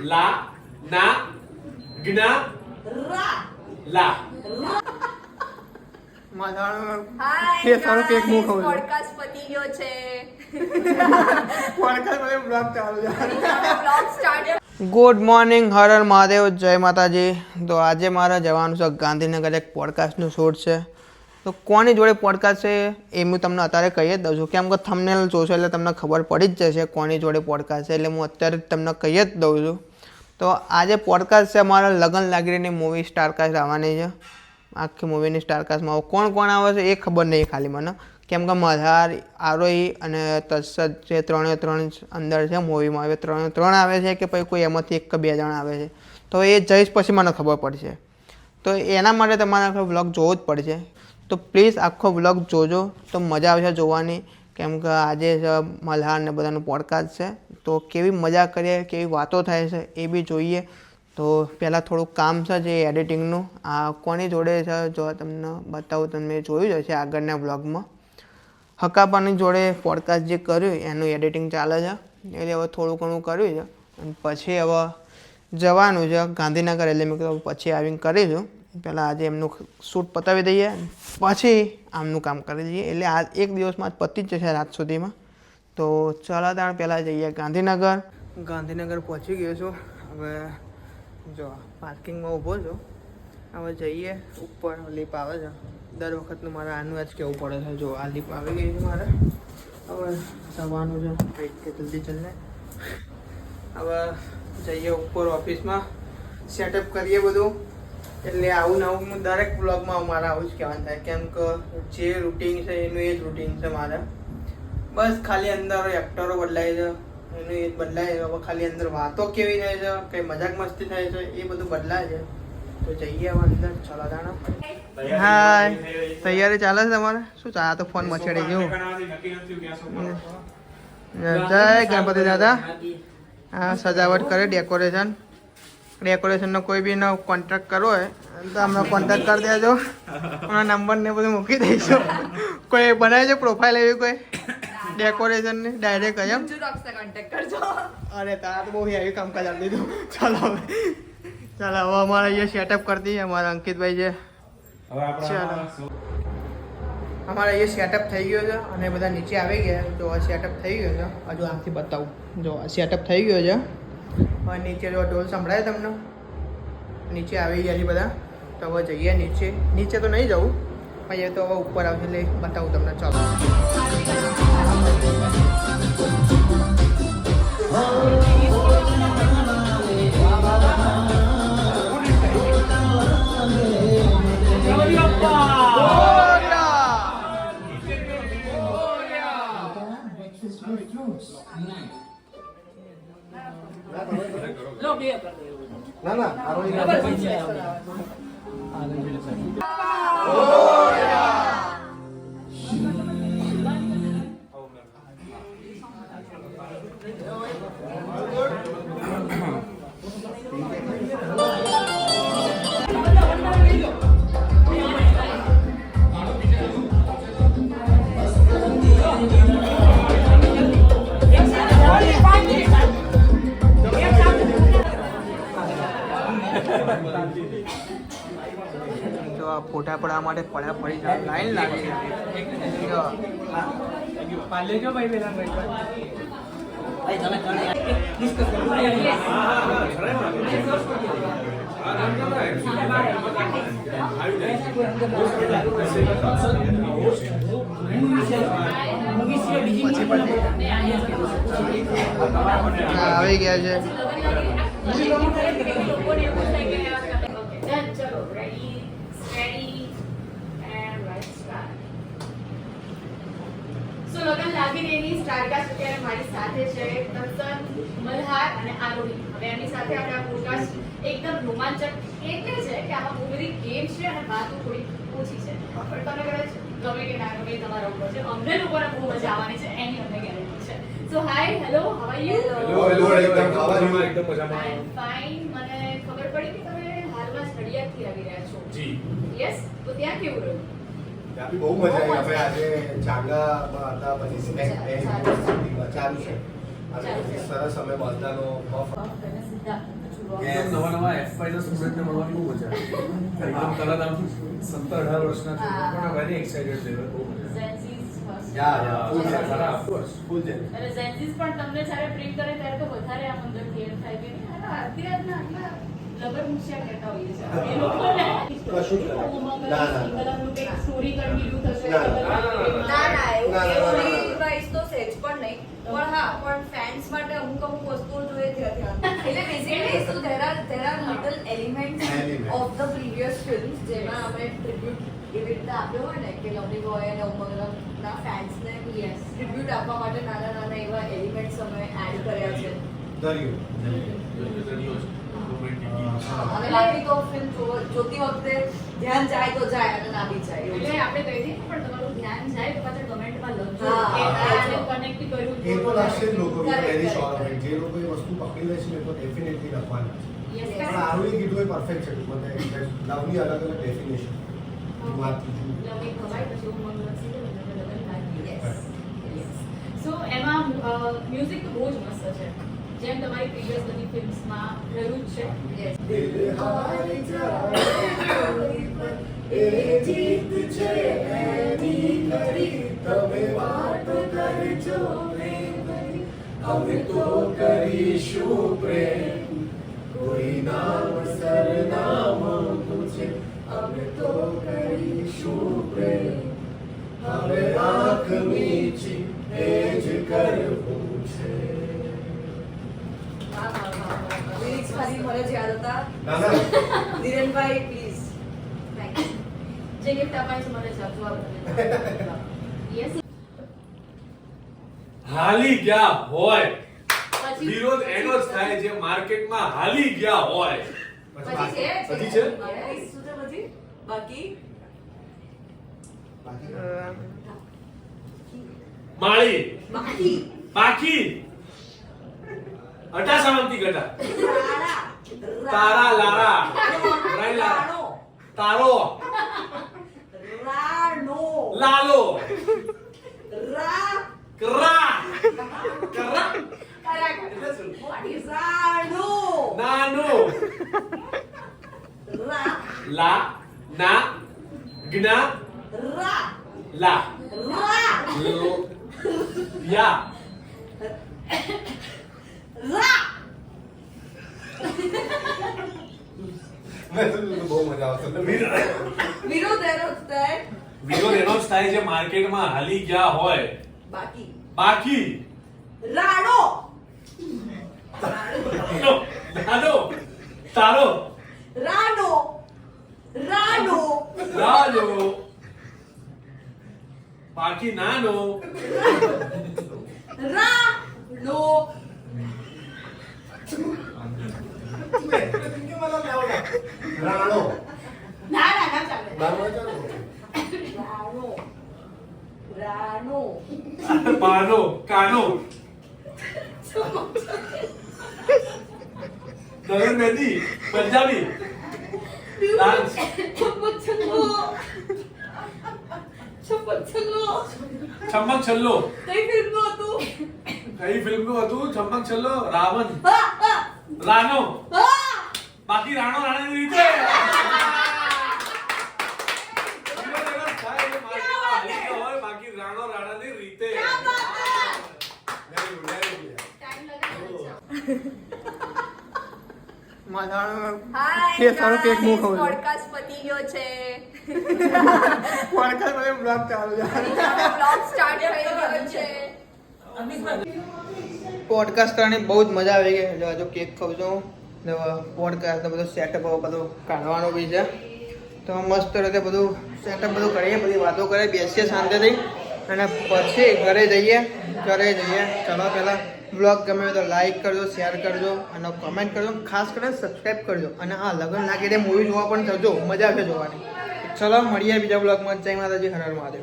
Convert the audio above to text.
લા ના જ્ઞા રા લા હાય એ સારું કેક હું પોડકાસ્ટ પતી ગયો છે. Podcast માં બ્લોગ ચાલુ બ્લોગ સ્ટાર્ટ ગુડ મોર્નિંગ હર હર મહાદેવ જય માતાજી. તો આજે મારે જવાનું છે ગાંધીનગર એક પોડકાસ્ટનું શૂટ છે. તો કોની જોડે પોડકાસ્ટ છે એ હું તમને અત્યારે કહી જ દઉં છું. કેમ કે થમનેલ જોશો એટલે તમને ખબર પડી જ જશે કોની જોડે પોડકાસ્ટ છે એટલે હું અત્યારે તમને કહી જ દઉં છું. તો આજે પોડકાસ્ટ છે અમારા લગન લાગીની મૂવી સ્ટારકાસ્ટ આવવાની છે. આખી મૂવીની સ્ટારકાસ્ટમાં આવો કોણ કોણ આવે છે એ ખબર નહીં ખાલી મને. કેમ કે મધાર, આરોહી અને તસદ જે ત્રણે ત્રણ અંદર છે મૂવીમાં હવે ત્રણે ત્રણ આવે છે કે પછી કોઈ એમાંથી એક કે બે જણ આવે છે. તો એ જઈશ પછી મને ખબર પડશે. તો એના માટે તમારે વ્લોગ જોવો જ પડશે. તો પ્લીઝ આખો વ્લોગ જોજો. તો મજા આવશે જોવાની. કેમ કે આજે મલ્હાર ને બધાનું પોડકાસ્ટ છે. તો કેવી મજા કરીએ, કેવી વાતો થાય છે એ બી જોઈએ. તો પહેલાં થોડુંક કામ છે જે એડિટિંગનું આ કોની જોડે છે, જો તમને બતાવું તમે જોયું જ હશે આગળના વ્લોગમાં. હકાપાની જોડે પોડકાસ્ટ જે કર્યું, એનું એડિટિંગ ચાલે છે. એટલે હવે થોડું ઘણું કર્યું છે. અને પછી હવે જવાનું છે ગાંધીનગર. એટલે મેં કીધું પછી આવીને કરીશું. પહેલાં આજે એમનું શૂટ પતાવી દઈએ પછી આમનું કામ કરી દઈએ એટલે આ એક દિવસમાં જ પતી જ જશે રાત સુધીમાં. તો ચાલો તાણ પહેલાં જઈએ ગાંધીનગર. ગાંધીનગર પહોંચી ગયો છું. હવે જો પાર્કિંગમાં ઊભો છું. હવે જઈએ ઉપર લીપ આવે છે. દર વખતનું મારે આનું જ કહેવું પડે છે. જો, આ લીપ આવી ગઈ છે મારે. હવે જવાનું છે. કંઈક કે જલ્દી ચાલને હવે જઈએ ઉપર ઓફિસમાં સેટઅપ કરીએ બધું. એટલે આવું ને આવું હું દરેક બ્લોગમાં મારે આવું જ કહેવાનું થાય. કેમ કે જે રૂટીન છે એનું એ જ રૂટીન છે મારે. બસ ખાલી અંદર એક્ટરો બદલાય છે એનું એ જ બદલાય છે. હવે ખાલી અંદર વાતો કેવી થાય છે કઈ મજાક મસ્તી થાય છે એ બધું બદલાય છે. તો જઈએ હવે અંદર ચલો દાણા હાય તૈયારી ચાલે છે. તમારે? શું ચાલે તો ફોન મચડી ગયું? જય ગણપતિ દાદા. હા સજાવટ કરે ડેકોરેશન. ડેકોરેશનનો કોઈ બી એનો કોન્ટ્રાક્ટ કરવો હોય તો અમને કોન્ટેક્ટ કરી દેજો. અમારા નંબર ને બધું મૂકી દઈશું. કોઈ બનાવજો છે પ્રોફાઇલ એવી કોઈ? ડેકોરેશનની ડાયરેક્ટ એમ મંજુ ને કોન્ટેક્ટ કરજો. અરે તારા તો બહુ હેવી કામ કરી દીધું. ચાલો હવે. ચાલો હવે અમારે અહીંયા સેટઅપ કરી દઈએ અમારા અંકિતભાઈ છે ચાલો. અમારે અહીંયા સેટઅપ થઈ ગયો છે અને બધા નીચે આવી ગયા. જો આ સેટઅપ થઈ ગયો છે હજુ આથી બતાવું. જો આ સેટઅપ થઈ ગયો છે. હવે નીચે જો ઢોલ સંભળાય તમને. નીચે આવી ગયા છે બધા. તો હવે જઈએ નીચે. નીચે તો નહીં જવું. અહીંયા તો હવે ઉપર આવશે એટલે બતાવું તમને. ચાલો. તો આ ફોટા પડવા માટે પડ્યા પડી જાય. લાઈન લાગી છે આવી ગયા છે. લગન સ્ટારકાસ્ટ અત્યારે મારી સાથે છે તત્સન મલ્હાર અને આરોહી. હવે એમની સાથે આપણે આ પોડકાસ્ટ એકદમ રોમાંચક એટલે છે કે આમાં બહુ બધી ગેમ છે અને વાતો થોડી ઓછી છે. પણ તમને કદાચ ગમે કે ના ગમે તમારા ઉપર છે. અમને લોકોને બહુ મજા આવવાની છે એની અમને ગેરંટી છે. So hi hello how are you I am fine મને ખબર પડી કે તમે હાલમાં જ નડિયાદથી આવી રહ્યા છો. જી. યસ તો ત્યાં કેવું રહ્યું? ત્યાં બહુ મજા આવી. આપણે આજે ચાંગામાં હતા પછી સિનેક્ટ ચાલુ છે. અને સરસ અમે બધાનો. નવા નવા એફઆઈ ના સ્ટુડન્ટને મળવાની બહુ મજા આવે. એકદમ તરત આમ સત્તર અઢાર વર્ષના છે હા. પણ વેરી એક્સાઇટેડ છે બહુ મજા તમને જ્યારે પ્રેમ કરે ત્યારે તો વધારે આમ અંદર ઘેર થાય કે આટલા મૂછ્યા કહેતા હોઈએ. એ લોકોને કશું ના, ના. કંઈક થશે, એવું તો સેજ પણ નહીં. પણ હા પણ ફેન્સ માટે અમુક અમુક વસ્તુઓ જોઈએ છે એટલે બેઝિકલી શું there are there are little elements Elements. of the previous જેમાં અમે ટ્રિબ્યુટ એવી રીતે આપ્યો હોય ને કે લવલી બોય અને ઉમંગના ફેન્સને. ટ્રિબ્યુટ આપવા માટે નાના નાના એવા એલિમેન્ટ્સ અમે એડ કર્યા છે. દરિયો અને બાકી તો ફિલ્મ જોતી વખતે ધ્યાન જાય તો જાય અને ના બી જાય એવું એટલે છે. આપણે કહી દઈએ પણ તમારું ધ્યાન જાય તો પાછળ કમેન્ટમાં લખજો હા, કે હા, આને હા. connect કર્યું એ તો લાગશે જ લોકો Correct, very correct, sure correct. જે લોકો એ વસ્તુ પકડી લે છે ને તો ડેફિનેટલી લખવાના છે Yes, Yes. પણ આરુએ કીધું એ પરફેક્ટ છે મને લવની અલગ અલગ ડેફિનેશન માથી લવની ખવાય પછી હું મગ લખી દઉં એટલે લગન થાય. Yes. સો એમાં મ્યુઝિક તો બહુ જ મસ્ત છે જેમ તમારી પ્રીવિયસ બધી ફિલ્મ્સમાં રહ્યું છે. એ જીત છે, એની કરી તમે વાત કરજો અમે તો કરીશું પ્રેમ. કોઈ નામ, સરનામ પૂછે, અમે તો કરીશું પ્રેમ. હવે આંખ મીચી, એ જ કરવું છે વાહ, વાહ, વાહ, વાહ, વાહ. Lyrics ખાલી મને જ યાદ હતા ના ના ધીરેનભાઈ પ્લીઝ જે ગિફ્ટ અપાય છે મને જવાબ યસ હાલી ગયા હોય. વિરોધ એનો જ થાય જે માર્કેટમાં હાલી ગયા હોય. પછી છે? પછી બાકી માળી. બાકી. પાકી અટા સામંતી ગટા તારા લારા રાયલા રાણો તારો રાણો લાલો રા કરા કરા What is રાણો નાનો રા લા ના જ્ઞા રા લા રા લો યા રા મેં તો બહુ મજા આવશે. વિરોધ એનો થાય. વિરોધ એનો જ થાય જે માર્કેટમાં હાલી ગયા હોય. બાકી. બાકી. રાણો નો, નાનો તારો. રાણો રાણો લાલો બાકી નાનો. રાણો. ના ના ના બાનો કાનો. નરેન મહેંદી પંજાબી છમ્મક છલ્લો. કઈ ફિલ્મનું હતું? કઈ ફિલ્મનું હતું? છમ્મક છલ્લો. રાવણ. રાનો. હા. બાકી રાણો રીતે બાકી રાણો રાણાની રીતે છું. પોડકાસ્ટ પતી ગયો છે podcast માં બ્લોગ ચાલુ બ્લોગ સ્ટાર્ટ થઈ ગયો છે પોડકાસ્ટ કરવાની બહુ જ મજા આવી ગઈ. જો હજુ કેક ખાઉં છું. ને પોડકાસ્ટ બધું સેટઅપ બધું કાઢવાનું બી છે. તો મસ્ત રીતે બધું સેટઅપ બધું કરીએ, બધી વાતો કરીએ, બેસીએ શાંતિથી. અને પછી ઘરે જઈએ ઘરે જઈએ. ચલો પહેલાં બ્લોગ ગમે તો લાઈક કરજો શેર કરજો અને કમેન્ટ કરજો. ખાસ કરીને સબસ્ક્રાઈબ કરજો. અને હા લગ્ન લાગે તે મૂવી જોવા પણ જજો, મજા આવશે જોવાની. ચલો, મળીએ બીજા બ્લોગમાં જય માતાજી, હર હર મહાદેવ.